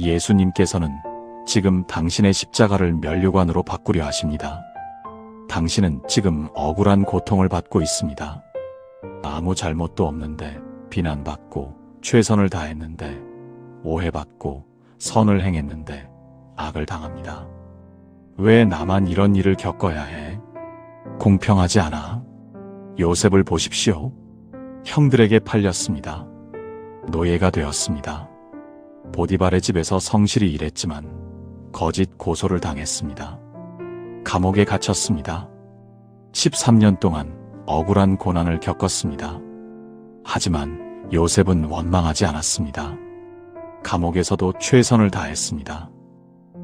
예수님께서는 지금 당신의 십자가를 면류관으로 바꾸려 하십니다. 당신은 지금 억울한 고통을 받고 있습니다. 아무 잘못도 없는데 비난받고 최선을 다했는데 오해받고 선을 행했는데 악을 당합니다. 왜 나만 이런 일을 겪어야 해? 공평하지 않아. 요셉을 보십시오. 형들에게 팔렸습니다. 노예가 되었습니다. 보디발의 집에서 성실히 일했지만 거짓 고소를 당했습니다. 감옥에 갇혔습니다. 13년 동안 억울한 고난을 겪었습니다. 하지만 요셉은 원망하지 않았습니다. 감옥에서도 최선을 다했습니다.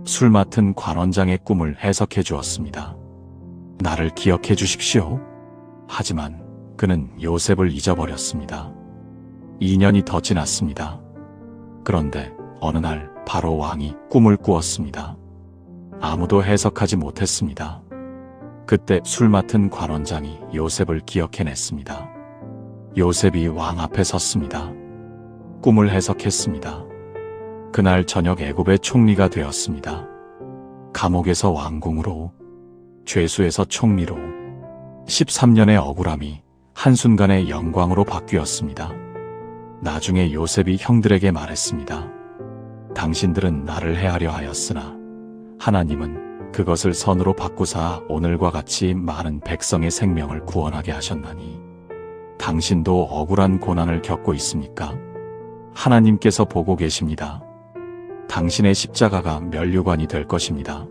술 맡은 관원장의 꿈을 해석해 주었습니다. 나를 기억해 주십시오. 하지만 그는 요셉을 잊어버렸습니다. 2년이 더 지났습니다. 그런데 어느 날 바로 왕이 꿈을 꾸었습니다. 아무도 해석하지 못했습니다. 그때 술 맡은 관원장이 요셉을 기억해냈습니다. 요셉이 왕 앞에 섰습니다. 꿈을 해석했습니다. 그날 저녁 애굽의 총리가 되었습니다. 감옥에서 왕궁으로, 죄수에서 총리로, 13년의 억울함이 한순간의 영광으로 바뀌었습니다. 나중에 요셉이 형들에게 말했습니다. 당신들은 나를 해하려 하였으나 하나님은 그것을 선으로 바꾸사 오늘과 같이 많은 백성의 생명을 구원하게 하셨나니 당신도 억울한 고난을 겪고 있습니까? 하나님께서 보고 계십니다. 당신의 십자가가 면류관이 될 것입니다.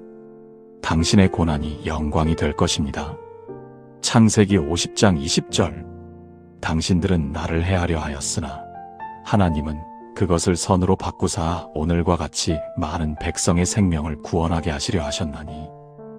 당신의 고난이 영광이 될 것입니다. 창세기 50장 20절 당신들은 나를 해하려 하였으나 하나님은 그것을 선으로 바꾸사 오늘과 같이 많은 백성의 생명을 구원하게 하시려 하셨나니